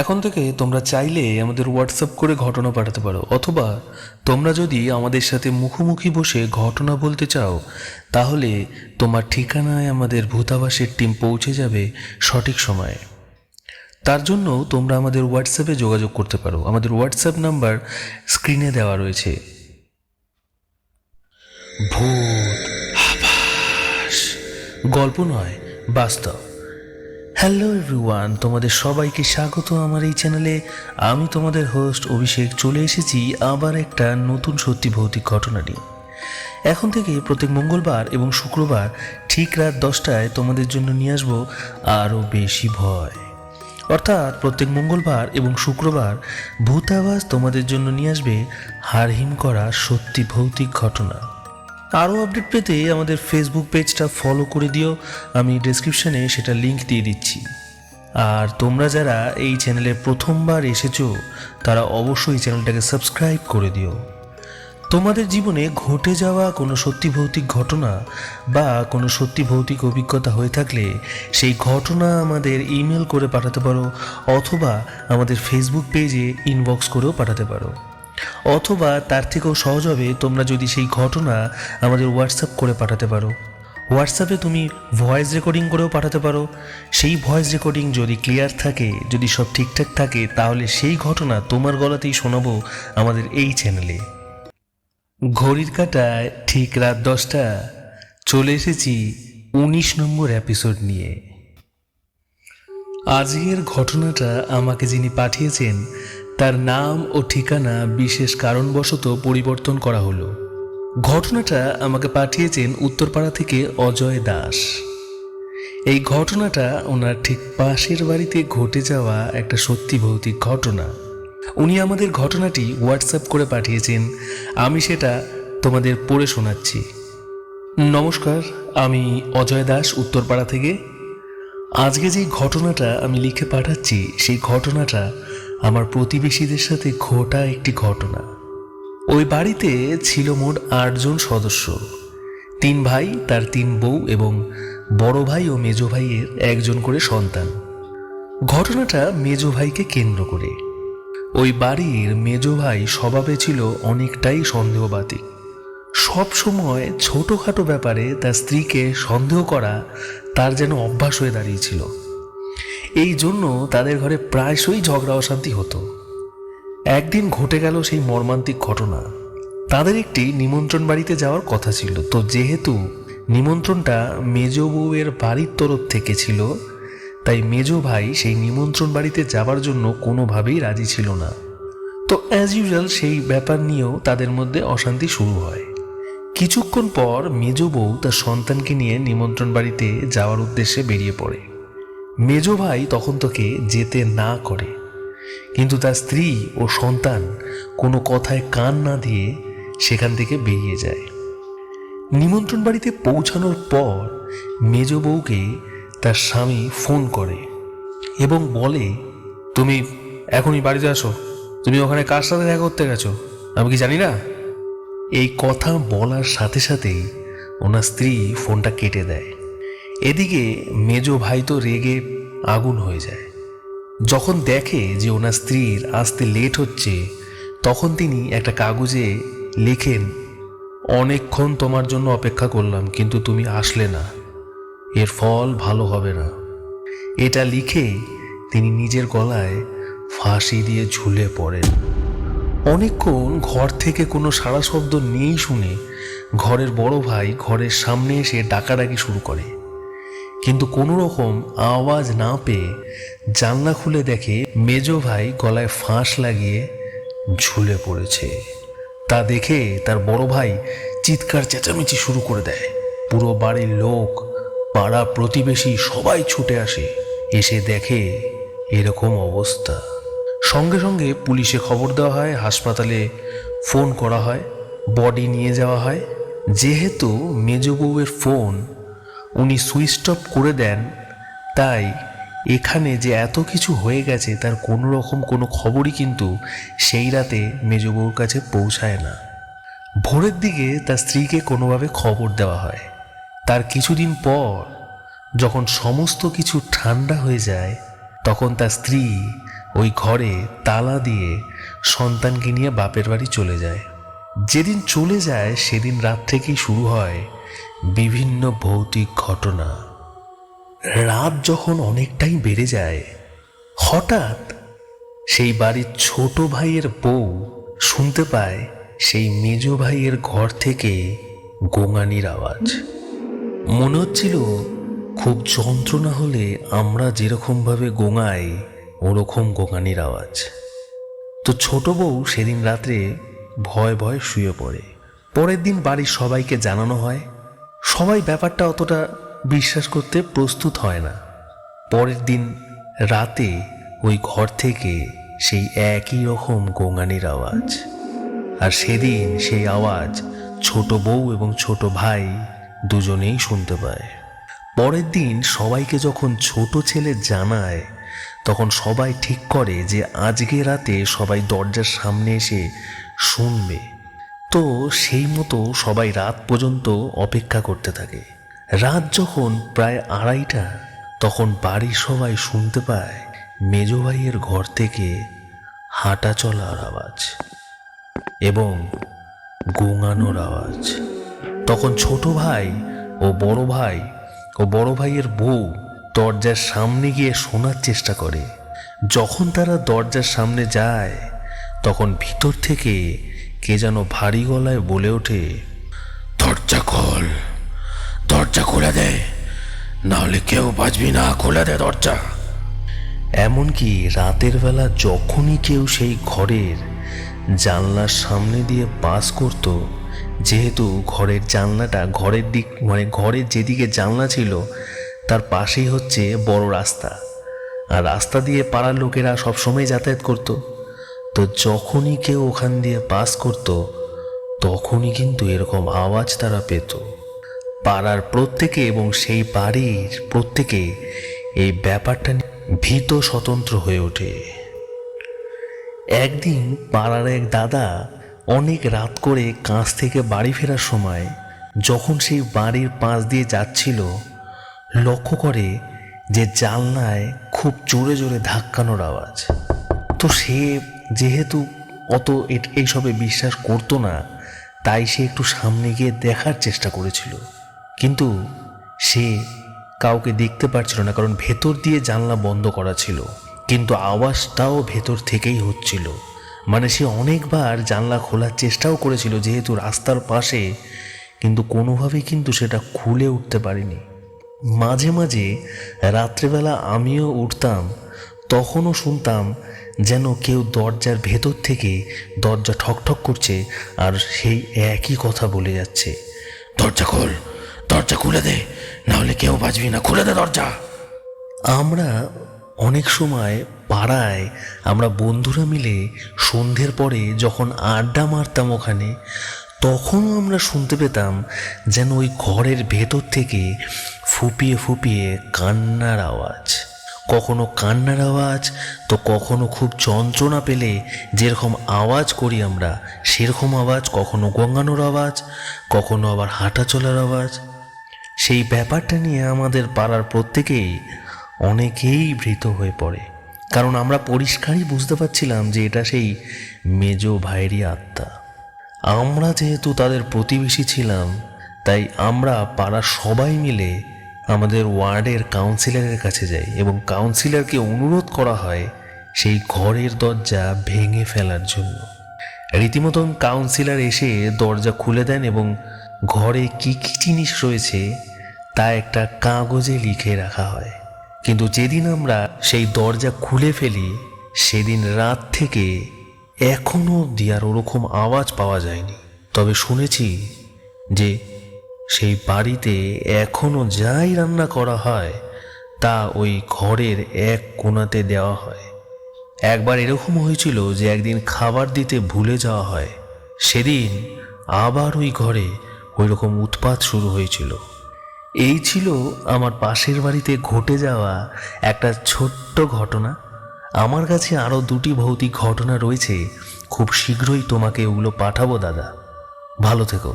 এখন থেকে তোমরা চাইলে আমাদের হোয়াটসঅ্যাপ করে ঘটনা পাঠাতে পারো, অথবা তোমরা যদি আমাদের সাথে মুখোমুখি বসে ঘটনা বলতে চাও, তাহলে তোমার ঠিকানায় আমাদের ভূতাবাসের টিম পৌঁছে যাবে সঠিক সময়ে। তার জন্য তোমরা আমাদের হোয়াটসঅ্যাপে যোগাযোগ করতে পারো। আমাদের হোয়াটসঅ্যাপ নাম্বার স্ক্রিনে দেওয়া রয়েছে। ভূত গল্প নয়, বাস্তব। হ্যালো এভরিওয়ান তোমাদের সবাইকে স্বাগত আমার এই চ্যানেলে আমি তোমাদের হোস্ট অভিষেক, চলে এসেছি আবার একটা নতুন সত্যি ভৌতিক ঘটনা নিয়ে। এখন থেকে প্রত্যেক মঙ্গলবার এবং শুক্রবার ঠিক রাত দশটায় তোমাদের জন্য নিয়ে আসব আরও বেশি ভয়। অর্থাৎ প্রত্যেক মঙ্গলবার এবং শুক্রবার ভূতাবাস তোমাদের জন্য নিয়ে আসবে হারহিম করা সত্যি ভৌতিক ঘটনা। আরও আপডেট পেতে আমাদের ফেসবুক পেজটা ফলো করে দিও। আমি ডেসক্রিপশনে সেটা লিংক দিয়ে দিচ্ছি। আর তোমরা যারা এই চ্যানেলে প্রথমবার এসেছ, তারা অবশ্যই চ্যানেলটাকে সাবস্ক্রাইব করে দিও। তোমাদের জীবনে ঘটে যাওয়া কোনো সত্যি ভৌতিক ঘটনা বা কোনো সত্যি ভৌতিক অভিজ্ঞতা হয়ে থাকলে সেই ঘটনা আমাদের ইমেল করে পাঠাতে পারো, অথবা আমাদের ফেসবুক পেজে ইনবক্স করেও পাঠাতে পারো। অথবা তার থেকেও সহজ হবে তোমরা যদি সেই ঘটনা আমাদের হোয়াটসঅ্যাপ করে পাঠাতে পারো। হোয়াটসঅ্যাপে তুমি ভয়েস রেকর্ডিং করেও পাঠাতে পারো। সেই ভয়েস রেকর্ডিং যদি ক্লিয়ার থাকে, যদি সব ঠিকঠাক থাকে, তাহলে সেই ঘটনা তোমার গলাতেই শোনাবো আমাদের এই চ্যানেলে ঘড়ির কাটায় ঠিক রাত দশটা, চলে এসেছি উনিশ নম্বর এপিসোড নিয়ে। আজকের ঘটনাটা আমাকে যিনি পাঠিয়েছেন তার নাম ও ঠিকানা বিশেষ কারণবশত পরিবর্তন করা হলো। ঘটনাটা আমাকে পাঠিয়েছেন উত্তরপাড়া থেকে অজয় দাস। এই ঘটনাটা ওনার ঠিক পাশের বাড়িতে ঘটে যাওয়া একটা সত্যি ভৌতিক ঘটনা। উনি আমাদের ঘটনাটি হোয়াটসঅ্যাপ করে পাঠিয়েছেন। আমি সেটা তোমাদের পড়ে শোনাচ্ছি। নমস্কার, আমি অজয় দাস উত্তরপাড়া থেকে। আজকে যে ঘটনাটা আমি লিখে পাঠাচ্ছি, সেই ঘটনাটা আমার প্রতিবেশীদের সাথে ঘটা একটি ঘটনা। ওই বাড়িতে ছিল মোট আটজন সদস্য। তিন ভাই, তার তিন বউ এবং বড় ভাই ও মেজ ভাইয়ের একজন করে সন্তান। ঘটনাটা মেজ ভাইকে কেন্দ্র করে। ওই বাড়ির মেজ ভাই স্বভাবে ছিল অনেকটাই সন্দেহবাদী। সব সময় ছোটোখাটো ব্যাপারে তার স্ত্রীকে সন্দেহ করা তার যেন অভ্যাস হয়ে দাঁড়িয়েছিল। এই জন্য তাদের ঘরে প্রায়শই ঝগড়া অশান্তি হতো। একদিন ঘটে গেল সেই মর্মান্তিক ঘটনা। তাদের একটি নিমন্ত্রণ বাড়িতে যাওয়ার কথা ছিল। তো যেহেতু নিমন্ত্রণটা মেজ বউয়ের বাড়ির তরফ থেকে ছিল, তাই মেজ ভাই সেই নিমন্ত্রণ বাড়িতে যাবার জন্য কোনোভাবেই রাজি ছিল না। তো অ্যাজ ইউজুয়াল সেই ব্যাপার নিয়েও তাদের মধ্যে অশান্তি শুরু হয়। কিছুক্ষণ পর মেজ বউ তার সন্তানকে নিয়ে নিমন্ত্রণ বাড়িতে যাওয়ার উদ্দেশ্যে বেরিয়ে পড়ে। মেজ ভাই তখন তোকে যেতে না করে। কিন্তু তার স্ত্রী ও সন্তান কোনো কথায় কান না দিয়ে সেখান থেকে বেরিয়ে যায়। নিমন্ত্রণ বাড়িতে পৌঁছানোর পর মেজ বউকে তার স্বামী ফোন করে এবং বলে, তুমি এখনই বাড়িতে আসো। তুমি ওখানে কার সাথে দেখা করতে গেছো? আমি কি জানি না? এই কথা বলার সাথে সাথেই ওনার স্ত্রী ফোনটা কেটে দেয়। এদিকে মেজ ভাই তো রেগে আগুন হয়ে যায়। যখন দেখে যে ওনার স্ত্রীর আসতে লেট হচ্ছে, তখন তিনি একটা কাগজে লেখেন, অনেকক্ষণ তোমার জন্য অপেক্ষা করলাম, কিন্তু তুমি আসলে না। এর ফল ভালো হবে না। এটা লিখে তিনি নিজের গলায় ফাঁসি দিয়ে ঝুলে পড়েন। অনেকক্ষণ ঘর থেকে কোনো সাড়া শব্দ নেই শুনে ঘরের বড় ভাই ঘরের সামনে এসে ডাকাডাকি শুরু করে। কিন্তু কোনো রকম আওয়াজ না পেয়ে জানলা খুলে দেখে মেজ ভাই গলায় ফাঁস লাগিয়ে ঝুলে পড়েছে। তা দেখে তার বড় ভাই চিৎকার চেঁচামেচি শুরু করে দেয়। পুরো বাড়ির লোক, পাড়া প্রতিবেশী সবাই ছুটে আসে, এসে দেখে এরকম অবস্থা। সঙ্গে সঙ্গে পুলিশে খবর দেওয়া হয়, হাসপাতালে ফোন করা হয়, বডি নিয়ে যাওয়া হয়। যেহেতু মেজ বউয়ের ফোন উনি সুইচ অফ করে দেন, তাই এখানে যে এত কিছু হয়ে গেছে তার কোনো রকম কোনো খবরই কিন্তু সেই রাতে মেজ বউর কাছে পৌঁছায় না। ভোরের দিকে তার স্ত্রীকে কোনোভাবে খবর দেওয়া হয়। তার কিছুদিন পর যখন সমস্ত কিছু ঠান্ডা হয়ে যায়, তখন তার স্ত্রী ওই ঘরে তালা দিয়ে সন্তানকে নিয়ে বাপের বাড়ি চলে যায়। যেদিন চলে যায়, সেদিন রাত থেকেই শুরু হয় বিভিন্ন ভৌতিক ঘটনা। রাত যখন অনেকটাই বেড়ে যায়, হঠাৎ সেই বাড়ির ছোট ভাইয়ের বউ শুনতে পায় সেই মেজ ভাইয়ের ঘর থেকে গোঙানির আওয়াজ। মনে হচ্ছিল, খুব যন্ত্রণা হলে আমরা যেরকমভাবে গোঙাই, ওরকম গোঙানির আওয়াজ। তো ছোট বউ সেদিন রাত্রে ভয় ভয় শুয়ে পড়ে। পরের দিন বাড়ির সবাইকে জানানো হয়, সবাই ব্যাপারটা অতটা বিশ্বাস করতে প্রস্তুত হয় না। পরের দিন রাতে ওই ঘর থেকে সেই একই রকম গোঙানির আওয়াজ আর সেদিন সেই আওয়াজ ছোট বউ এবং ছোট ভাই দুজনেই শুনতে পায়। পরের দিন সবাইকে যখন ছোট ছেলে জানায়, তখন সবাই ঠিক করে যে আজকে রাতে সবাই দরজার সামনে এসে শুনবে। তো সেই মতো সবাই রাত পর্যন্ত অপেক্ষা করতে থাকে। রাত যখন প্রায় আড়াইটা, তখন বাড়ির সবাই শুনতে পায় মেজ ভাইয়ের ঘর থেকে হাঁটা চলার আওয়াজ এবং গোঙানোর আওয়াজ। তখন ছোট ভাই ও বড় ভাই ও বড় ভাইয়ের বউ দরজার সামনে গিয়ে শোনার চেষ্টা করে। যখন তারা দরজার সামনে যায় তখন ভিতর থেকে কে যেন ভারী গলায় বলে ওঠে, দরজা খোল, দরজা খুলে দে, নাহলে কেউ বাঁচবি না, খুলে দে দরজা। এমনকি রাতের বেলা যখনই কেউ সেই ঘরের জানলার সামনে দিয়ে পাস করত, যেহেতু ঘরের জানলাটা ঘরের দিক মানে ঘরের যেদিকে জানলা ছিল, তার পাশেই হচ্ছে বড় রাস্তা। আর রাস্তা দিয়ে পাড়ার লোকেরা সবসময় যাতায়াত করত। তো যখনই কেউ ওখান দিয়ে পাস করত, তখনই কিন্তু এরকম আওয়াজ তারা পেত। পাড়ার প্রত্যেকে এবং সেই বাড়ির প্রত্যেকে এই ব্যাপারটা ভীত স্বতন্ত্র হয়ে ওঠে। একদিন পাড়ার এক দাদা অনেক রাত করে কাঁচ থেকে বাড়ি ফেরার সময় যখন সেই বাড়ির পাশ দিয়ে যাচ্ছিল, লক্ষ্য করে যে জানলায় খুব জোরে জোরে ধাক্কানোর আওয়াজ। তো সে যেহেতু অত এইসবে বিশ্বাস করতো না, তাই সে একটু সামনে গিয়ে দেখার চেষ্টা করেছিল। কিন্তু সে কাউকে দেখতে পারছিল না, কারণ ভেতর দিয়ে জানলা বন্ধ করা ছিল। কিন্তু আওয়াজটাও ভেতর থেকেই হচ্ছিল। মানে সে অনেকবার জানলা খোলার চেষ্টাও করেছিল, যেহেতু রাস্তার পাশে, কিন্তু কোনোভাবেই কিন্তু সেটা খুলে উঠতে পারেনি। মাঝে মাঝে রাত্রেবেলা আমিও উঠতাম তখনও শুনতাম যেন কেউ দরজার ভেতর থেকে দরজা ঠকঠক করছে আর সেই একই কথা বলে যাচ্ছে। দরজা খোল দরজা খুলে দে নাহলে কেউ বাঁচবি না খুলে দে দরজা। আমরা অনেক সময় পাড়ায় আমরা বন্ধুরা মিলে সন্ধ্যের পরে যখন আড্ডা মারতাম ওখানে তখনও আমরা শুনতে পেতাম যেন ওই ঘরের ভেতর থেকে ফুপিয়ে ফুপিয়ে কান্নার আওয়াজ। কখনো কান্নার আওয়াজ, তো কখনো খুব যন্ত্রণা পেলে যেরকম আওয়াজ করি আমরা, সেরকম আওয়াজ কখনো গঙ্গানোর আওয়াজ, কখনো আবার হাঁটা চলার আওয়াজ। সেই ব্যাপারটা নিয়ে আমাদের পাড়ার প্রত্যেকেই অনেকেই ভৃত হয়ে পড়ে। কারণ আমরা পরিষ্কারই বুঝতে পারছিলাম যে এটা সেই মেজ ভাইয়েরই আত্মা। আমরা যেহেতু তাদের প্রতিবেশী ছিলাম, তাই আমরা পাড়ার সবাই মিলে আমাদের ওয়ার্ডের কাউন্সিলরের কাছে যাই এবং কাউন্সিলরকে অনুরোধ করা হয় সেই ঘরের দরজা ভেঙে ফেলার জন্য। রীতিমতন কাউন্সিলর এসে দরজা খুলে দেন এবং ঘরে কি কি জিনিস রয়েছে তা একটা কাগজে লিখে রাখা হয়। কিন্তু যেদিন আমরা সেই দরজা খুলে ফেলি, সেদিন রাত থেকে এখনও আর ওরকম আওয়াজ পাওয়া যায়নি। তবে শুনেছি যে সেই বাড়িতে এখনও যাই রান্না করা হয়, তা ওই ঘরের এক কোণাতে দেওয়া হয়। একবার এরকম হয়েছিল যে একদিন খাবার দিতে ভুলে যাওয়া হয়। সেদিন আবার ওই ঘরে ওই রকম উৎপাত শুরু হয়েছিল। এই ছিল আমার পাশের বাড়িতে ঘটে যাওয়া একটা ছোট্ট ঘটনা। আমার কাছে আরও দুটি ভৌতিক ঘটনা রয়েছে। খুব শীঘ্রই তোমাকে ওগুলো পাঠাবো, দাদা। ভালো থেকো।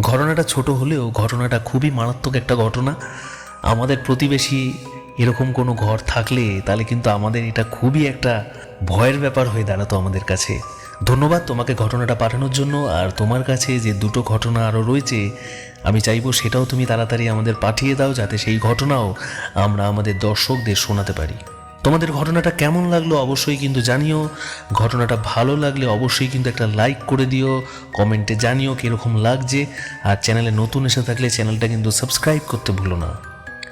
ঘটনাটা ছোট হলেও ঘটনাটা খুবই মারাত্মক একটা ঘটনা। আমাদের প্রতিবেশী এরকম কোনো ঘর থাকলে তাহলে কিন্তু আমাদের এটা খুবই একটা ভয়ের ব্যাপার হয়ে দাঁড়াতো আমাদের কাছে। ধন্যবাদ তোমাকে ঘটনাটা পাঠানোর জন্য, আর তোমার কাছে যে দুটো ঘটনা আরও রয়েছে, আমি চাইব সেটাও তুমি তাড়াতাড়ি আমাদের পাঠিয়ে দাও যাতে সেই ঘটনাও আমরা আমাদের দর্শকদের শোনাতে পারি। তোমাদের ঘটনাটা কেমন লাগল অবশ্যই কিন্তু জানিও। ঘটনাটা ভালো লাগলে অবশ্যই কিন্তু একটা লাইক করে দিও, কমেন্টে জানিও কীরকম লাগছে। আর চ্যানেলে নতুন এসে থাকলে চ্যানেলটা কিন্তু সাবস্ক্রাইব করতে ভুলো না।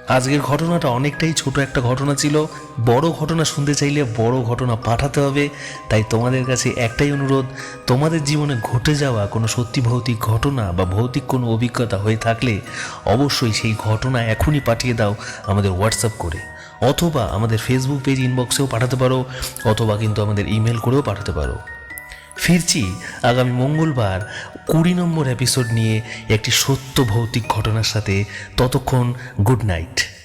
আজকের ঘটনাটা অনেকটাই ছোট একটা ঘটনা ছিল। বড় ঘটনা শুনতে চাইলে বড় ঘটনা পাঠাতে হবে। তাই তোমাদের কাছে একটাই অনুরোধ, তোমাদের জীবনে ঘটে যাওয়া কোনো সত্যি ভৌতিক ঘটনা বা ভৌতিক কোনো অভিজ্ঞতা হয়ে থাকলে অবশ্যই সেই ঘটনা এখনই পাঠিয়ে দাও আমাদের হোয়াটসঅ্যাপ করে। অথবা আমাদের ফেসবুক পেজ ইনবক্সেও পাঠাতে পারো, অথবা কিন্তু আমাদের ইমেল করেও পাঠাতে পারো। ফিরছি আগামী মঙ্গলবার কুড়ি নম্বর এপিসোড নিয়ে একটি সত্য ভৌতিক ঘটনার সাথে। ততক্ষণ গুড নাইট